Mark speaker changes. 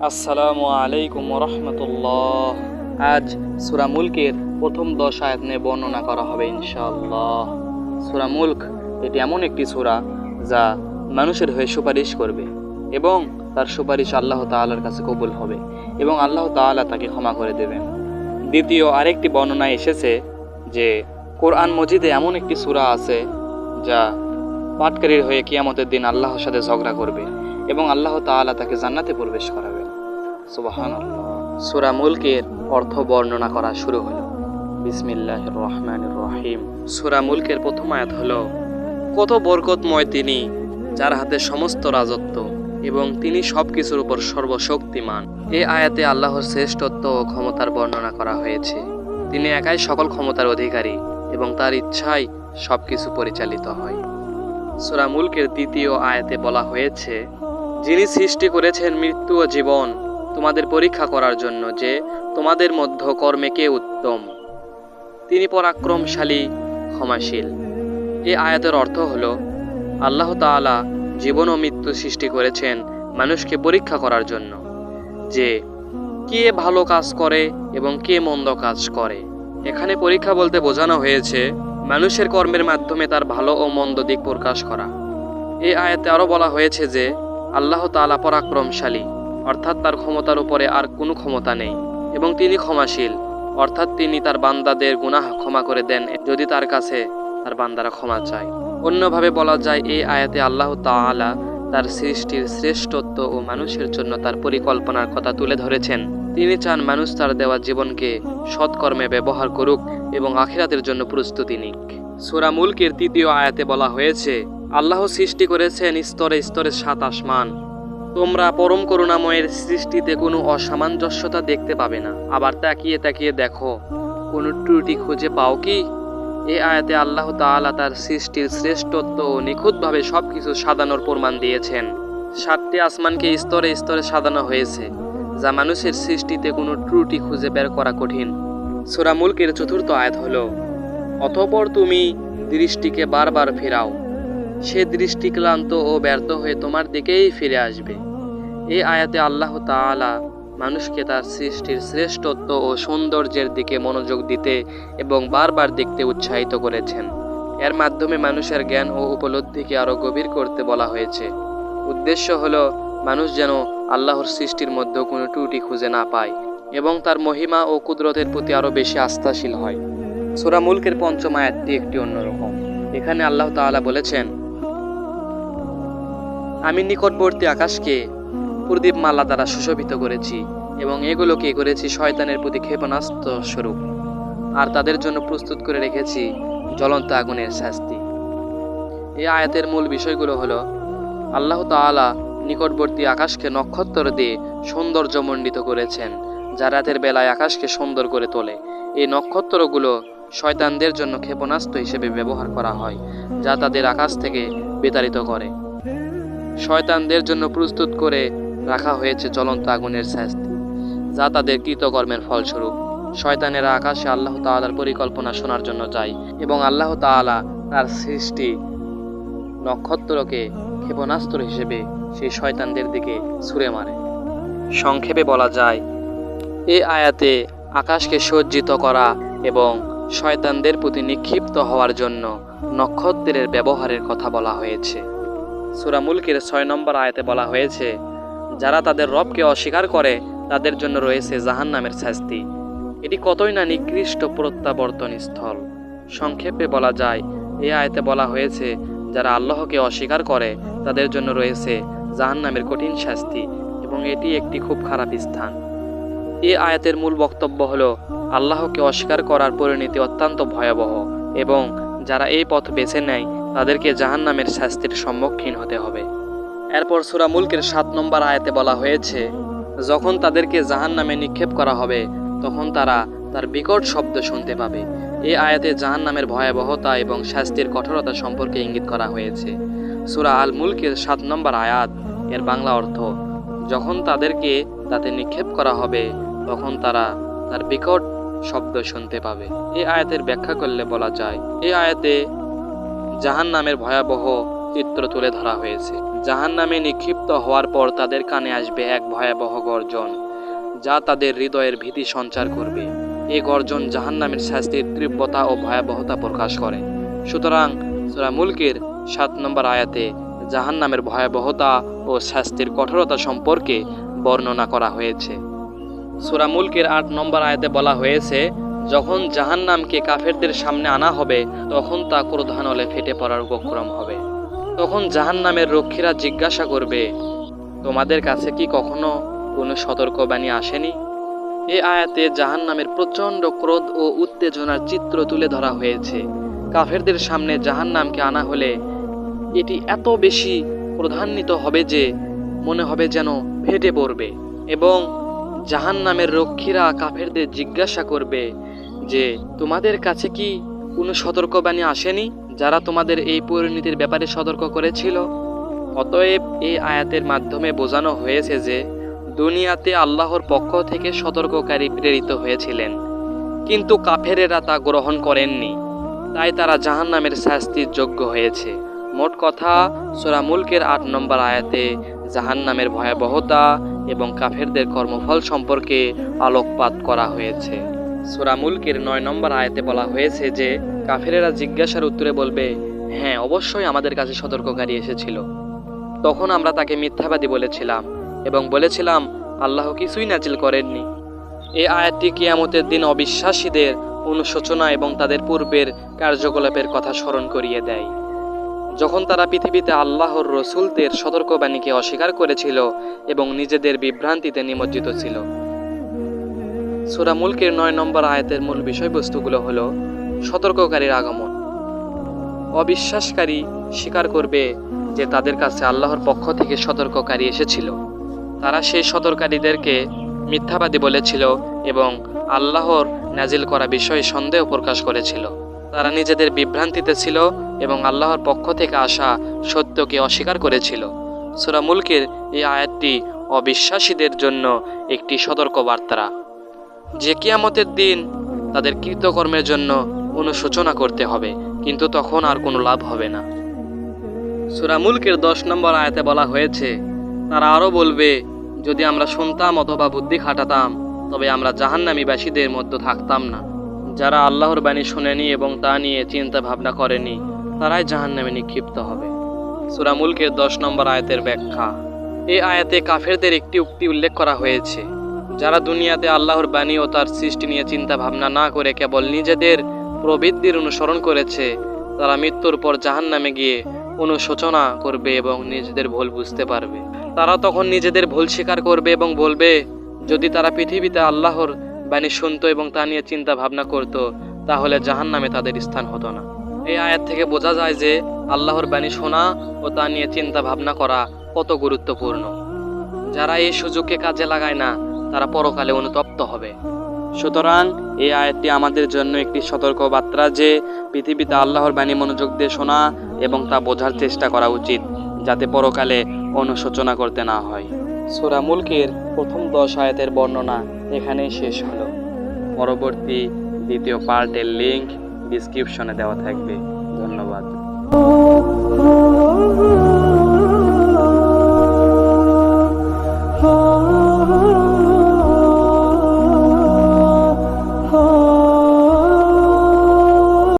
Speaker 1: আসসালামু আলাইকুম রহমতুল্লাহ আজ সুরা মুলকের প্রথম দশ আয়াত নিয়ে বর্ণনা করা হবে ইনশাআল্লাহ। সুরা মুলক এটি এমন একটি সূরা যা মানুষের হয়ে সুপারিশ করবে এবং তার সুপারিশ আল্লাহ তাআলার কাছে কবুল হবে এবং আল্লাহ তাআলা তাকে ক্ষমা করে দেবেন। দ্বিতীয় আরেকটি বর্ণনায় এসেছে যে কোরআন মজিদে এমন একটি সূরা আছে যা পাটকারীর হয়ে কিয়ামতের দিন আল্লাহর সাথে ঝগড়া করবে এবং আল্লাহ তাআলা তাকে জান্নাতে প্রবেশ করাবেন সুরা মুলকের অর্থ বর্ণনা করা শুরু হলো। বিসমিল্লাহ রহমান রহিম। সুরা মুলকের প্রথম আয়াত হলো, কত বরকতময় তিনি যার হাতে সমস্ত রাজত্ব এবং তিনি সব কিছুর উপর সর্বশক্তিমান। এই আয়াতে আল্লাহর শ্রেষ্ঠত্ব ও ক্ষমতার বর্ণনা করা হয়েছে। তিনি একাই সকল ক্ষমতার অধিকারী এবং তার ইচ্ছাই সব কিছু পরিচালিত হয়। সুরা মুলকের দ্বিতীয় আয়াতে বলা হয়েছে, যিনি সৃষ্টি করেছেন মৃত্যু ও জীবন তোমাদের পরীক্ষা করার জন্য যে তোমাদের মধ্য কর্মে কে উত্তম। তিনি পরাক্রমশালী, ক্ষমাশীল। এ আয়াতের অর্থ হল, আল্লাহ তাআলা জীবন ও মৃত্যু সৃষ্টি করেছেন মানুষকে পরীক্ষা করার জন্য। যে কে ভালো কাজ করে এবং কে মন্দ কাজ করে। এখানে পরীক্ষা বলতে বোঝানো হয়েছে, মানুষের কর্মের মাধ্যমে তার ভালো ও মন্দ দিক প্রকাশ করা। এই আয়াতে আরও বলা হয়েছে যে, আল্লাহ তাআলা পরাক্রমশালী। অর্থাৎ তার ক্ষমতার উপরে আর কোনো ক্ষমতা নেই, এবং তিনি ক্ষমাশীল। অর্থাৎ তিনি তার বান্দাদের গুনাহ ক্ষমা করে দেন, যদি তার কাছে তার বান্দারা ক্ষমা চায়। অন্যভাবে বলা যায়, এই আয়াতে আল্লাহ তাআলা তার সৃষ্টির শ্রেষ্ঠত্ব ও মানুষের জন্য তার পরিকল্পনার কথা তুলে ধরেছেন। তিনি চান মানুষ তার দেওয়া জীবনকে সৎকর্মে ব্যবহার করুক এবং আখিরাতের জন্য প্রস্তুতি নিক। সূরা মুলকের তৃতীয় আয়াতে বলা হয়েছে, আল্লাহ সৃষ্টি করেছেন স্তরে স্তরে সাত আসমান। তোমরা পরম করুণাময়ের সৃষ্টিতে কোনো অসামঞ্জস্যতা দেখতে পাবে না। আবার তাকিয়ে তাকিয়ে দেখো, কোনো ত্রুটি খুঁজে পাও কি? এ আয়াতে আল্লাহ তাআলা তার সৃষ্টির শ্রেষ্ঠত্ব ও নিখুঁতভাবে সব কিছু সাজানোর প্রমাণ দিয়েছেন। সাতটি আসমানকে স্তরে স্তরে সাজানো হয়েছে, যা মানুষের সৃষ্টিতে কোনো ত্রুটি খুঁজে বের করা কঠিন। সূরা মুলকের চতুর্থ আয়াত হল, অতঃপর তুমি দৃষ্টিকে বারবার ফেরাও সে দৃষ্টি ক্লান্ত ও ব্যর্থ হয়ে তোমার দিকেই ফিরে আসবে। এই আয়াতে আল্লাহ তাআলা মানুষকে তার সৃষ্টির শ্রেষ্ঠত্ব ও সৌন্দর্যের দিকে মনোযোগ দিতে এবং বারবার দেখতে উৎসাহিত করেছেন। এর মাধ্যমে মানুষের জ্ঞান ও উপলব্ধিকে আরও গভীর করতে বলা হয়েছে। উদ্দেশ্য হল, মানুষ যেন আল্লাহর সৃষ্টির মধ্যে কোনো ত্রুটি খুঁজে না পায় এবং তার মহিমা ও কুদরতের প্রতি আরও বেশি আস্থাশীল হয়। সূরা মুলকের পঞ্চম আয়াতটি একটি অন্যরকম। এখানে আল্লাহ তাআলা বলেছেন আমি নিকটবর্তী আকাশকে প্রদীপ মালা দ্বারা সুশোভিত করেছি এবং এগুলোকে করেছি শয়তানের প্রতি ক্ষেপণাস্ত্র স্বরূপ। আর তাদের জন্য প্রস্তুত করে রেখেছি জ্বলন্ত আগুনের শাস্তি। এই আয়াতের মূল বিষয়গুলো হলো, আল্লাহ তাআলা নিকটবর্তী আকাশকে নক্ষত্র দিয়ে সৌন্দর্যমণ্ডিত করেছেন, যা রাতের বেলায় আকাশকে সুন্দর করে তোলে। এই নক্ষত্রগুলো শয়তানদের জন্য ক্ষেপণাস্ত্র হিসেবে ব্যবহার করা হয়, যা তাদের আকাশ থেকে বিতাড়িত করে। শয়তানদের জন্য প্রস্তুত করে রাখা হয়েছে জ্বলন্ত আগুনের শাস্তি, যা তাদের কৃতকর্মের ফলস্বরূপ। শয়তানেরা আকাশে আল্লাহ তাআলার পরিকল্পনা শোনার জন্য যায় এবং আল্লাহ তাআলা তার সৃষ্টি নক্ষত্রকে ক্ষেপণাস্ত্র হিসেবে সেই শয়তানদের দিকে ছুঁড়ে মারে। সংক্ষেপে বলা যায়, এ আয়াতে আকাশকে সজ্জিত করা এবং শয়তানদের প্রতি নিক্ষিপ্ত হওয়ার জন্য নক্ষত্রের ব্যবহারের কথা বলা হয়েছে। সূরা মুলকের ছয় নম্বর আয়াতে বলা হয়েছে, যারা তাদের রবকে অস্বীকার করে, তাদের জন্য রয়েছে জাহান্নামের শাস্তি। এটি কতই না নিকৃষ্ট প্রত্যাবর্তন স্থল। সংক্ষেপে বলা যায়, এই আয়তে বলা হয়েছে, যারা আল্লাহকে অস্বীকার করে, তাদের জন্য রয়েছে জাহান্নামের কঠিন শাস্তি, এবং এটি একটি খুব খারাপ স্থান। এ আয়াতের মূল বক্তব্য হল, আল্লাহকে অস্বীকার করার পরিণতি অত্যন্ত ভয়াবহ, এবং যারা এই পথ বেছে নেয় তাদেরকে জাহান্নামের শাস্তির সম্মুখীন হতে হবে। এরপর সুরা মুলকের সাত নম্বর আয়াতে বলা হয়েছে, যখন তাদেরকে জাহান্নামে নিক্ষেপ করা হবে, তখন তারা তার বিকট শব্দ শুনতে পাবে। এ আয়াতে জাহান্নামের ভয়াবহতা এবং শাস্তির কঠোরতা সম্পর্কে ইঙ্গিত করা হয়েছে। সুরা আল মুলকের সাত নম্বর আয়াত, এর বাংলা অর্থ, যখন তাদেরকে তাতে নিক্ষেপ করা হবে, তখন তারা তার বিকট শব্দ শুনতে পাবে। এই আয়াতের ব্যাখ্যা করলে বলা যায় এই আয়াতে জাহান নামের ভয়াবহ চিত্র তুলে ধরা হয়েছে। জাহান নামে নিক্ষিপ্ত হওয়ার পর তাদের কানে আসবে এক ভয়াবহ গর্জন, যা তাদের হৃদয়ের ভীতি সঞ্চার করবে। এ গর্জন জাহান্নামের শাস্তির তীব্রতা ও ভয়াবহতা প্রকাশ করে। সুতরাং মুলকের সাত নম্বর আয়াতে জাহান্নামের ভয়াবহতা ও শাস্তির কঠোরতা সম্পর্কে বর্ণনা করা হয়েছে। সূরা মুলকের আট নম্বর আয়াতে বলা হয়েছে যখন জাহান্নামকে কাফেরদের সামনে আনা হবে, তখন তা ক্রোধানলে ফেটে পড়ার উপক্রম হবে। তখন জাহান্নামের রক্ষীরা জিজ্ঞাসা করবে, তোমাদের কাছে কি কখনো কোনো সতর্কবাণী আসেনি? এ আয়াতে জাহান্নামের প্রচণ্ড ক্রোধ ও উত্তেজনার চিত্র তুলে ধরা হয়েছে। কাফেরদের সামনে জাহান্নামকে আনা হলে এটি এত বেশি প্রধান্বিত হবে যে মনে হবে যেন ফেটে পড়বে এবং জাহান্নামের রক্ষীরা কাফেরদের জিজ্ঞাসা করবে যে তোমাদের কাছে কি কোনো সতর্কবাণী আসেনি যারা তোমাদের এই পরিণতির ব্যাপারে সতর্ক করেছিল? অতএব এই আয়াতের মাধ্যমে বোঝানো হয়েছে যে দুনিয়াতে আল্লাহর পক্ষ থেকে সতর্ককারী প্রেরিত হয়েছিলেন। কিন্তু কাফেরেরা তা গ্রহণ করেননি। তাই তারা জাহান্নামের শাস্তির যোগ্য হয়েছে। মোট কথা, সোরা মুলকের আট নম্বর আয়াতে জাহান্নামের ভয়াবহতা এবং কাফেরদের কর্মফল সম্পর্কে আলোকপাত করা হয়েছে। মুলকের নয় নম্বর আয়াতে বলা হয়েছে যে, কাফেরেরা জিজ্ঞাসার উত্তরে বলবে হ্যাঁ অবশ্যই আমাদের কাছে সতর্ককারী এসেছিল। তখন আমরা তাকে মিথ্যাবাদী বলেছিলাম এবং বলেছিলাম, আল্লাহ কিছুই নাজিল করেননি। এই আয়াতটি কিয়ামতের দিন অবিশ্বাসীদের অনুশোচনা এবং তাদের পূর্বের কার্যকলাপের কথা স্মরণ করিয়ে দেয়। যখন তারা পৃথিবীতে আল্লাহর রসুলদের সতর্কবাণীকে অস্বীকার করেছিল এবং নিজেদের বিভ্রান্তিতে নিমজ্জিত ছিল সুরা মুলকের নয় নম্বর আয়াতের মূল বিষয়বস্তুগুলো হল সতর্ককারীর আগমন। অবিশ্বাসকারী স্বীকার করবে যে তাদের কাছে আল্লাহর পক্ষ থেকে সতর্ককারী এসেছিল। তারা সেই সতর্কারীদেরকে মিথ্যাবাদী বলেছিল এবং আল্লাহর নাজিল করা বিষয়ে সন্দেহ প্রকাশ করেছিল। তারা নিজেদের বিভ্রান্তিতে ছিল এবং আল্লাহর পক্ষ থেকে আসা সত্যকে অস্বীকার করেছিল। সুরা মুলকের এই আয়াতটি অবিশ্বাসীদের জন্য একটি সতর্কবার্তা যে কিয়ামতের দিন তাদের কৃতকর্মের জন্য অনুশোচনা করতে হবে, কিন্তু তখন আর কোনো লাভ হবে না। সুরা মুলকের দশ নম্বর আয়াতে বলা হয়েছে, তারা আরও বলবে, যদি আমরা শুনতাম অথবা বুদ্ধি খাটাতাম, তবে আমরা জাহান্নামীবাসীদের মধ্যে থাকতাম না। যারা আল্লাহর বাণী শুনেনি এবং তা নিয়ে চিন্তা ভাবনা করেনি, তারাই জাহান্নামে নিক্ষিপ্ত হবে। সুরা মুলকের দশ নম্বর আয়াতের ব্যাখ্যা। এই আয়াতে কাফেরদের একটি উক্তি উল্লেখ করা হয়েছে যারা দুনিয়াতে আল্লাহর বাণী ও তার সৃষ্টি নিয়ে চিন্তা ভাবনা না করে কেবল নিজেদের প্রবৃত্তির অনুসরণ করেছে, তারা মৃত্যুর পর জাহান্নামে গিয়ে অনুশোচনা করবে এবং নিজেদের ভুল বুঝতে পারবে। তারা তখন নিজেদের ভুল স্বীকার করবে এবং বলবে, যদি তারা পৃথিবীতে আল্লাহর বাণী শুনতো এবং তা নিয়ে চিন্তা ভাবনা করত, তাহলে জাহান্নামে তাদের স্থান হতো না। এই আয়াত থেকে বোঝা যায় যে আল্লাহর বাণী শোনা ও তা নিয়ে চিন্তা ভাবনা করা কত গুরুত্বপূর্ণ। যারা এই সুযোগকে কাজে লাগায় না তারা পরকালে অনুতপ্ত হবে। সুতরাং এই আয়াতটি আমাদের জন্য একটি সতর্কবার্তা যে পৃথিবীতে আল্লাহর বাণী মনোযোগ দিয়ে শোনা এবং তা বোঝার চেষ্টা করা উচিত, যাতে পরকালে অনুশোচনা করতে না হয়। সুরা মুলকের প্রথম দশ আয়াতের বর্ণনা এখানেই শেষ হলো। পরবর্তী দ্বিতীয় পার্টের লিঙ্ক ডিসক্রিপশনে দেওয়া থাকবে। ধন্যবাদ।